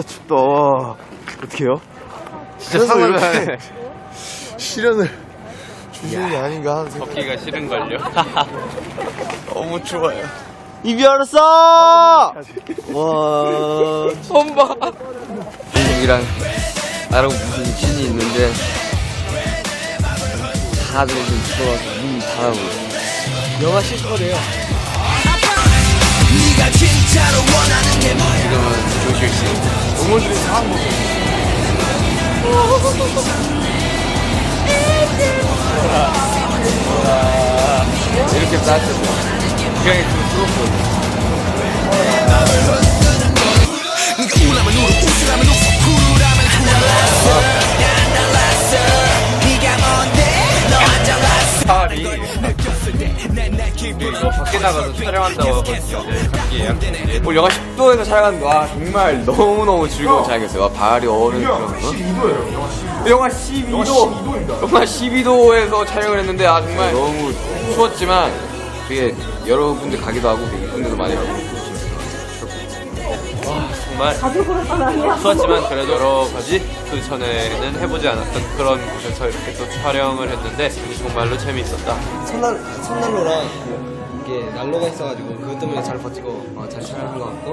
진짜 춥다. 와. 어떡해요? 진짜 그래서 상을 이렇게 시련을 주시는 게 아닌가 하는 생각. 걷기가 싫은걸요. 너무 좋아요. 이별했어! 와. 손봐. 중국이랑 나랑 무슨 신이 있는데 다들 좀 추워서 눈이 바라고 있어. 영화 시커래요. 지금은 조식 씨. 어머니들이 다 먹어. 이렇게 따뜻해. 그냥 좀 추웠어. 파리. 이거 밖에 나가서 촬영한다고 하거든요. 예약. 뭐 영하 10도에서 촬영하는 와 정말 너무너무 즐거운 촬영이었어요. 와, 발이 어는 그런 거. 12도예요, 영하 12도. 영하 12도. 영하 12도입니다. 영하 12도에서 촬영을 했는데 아 정말 너무 추웠지만 되게 여러분들 가기도 하고 되게 데도 많이 가고 정말 추웠지만 그래도 여러 가지 그 전에는 해보지 않았던 그런 곳에서 이렇게 또 촬영을 했는데 정말로 재미있었다. 손난, 손난로랑 그 이게 난로가 있어가지고 그것 때문에 잘 버티고 어, 잘 촬영한 것 같고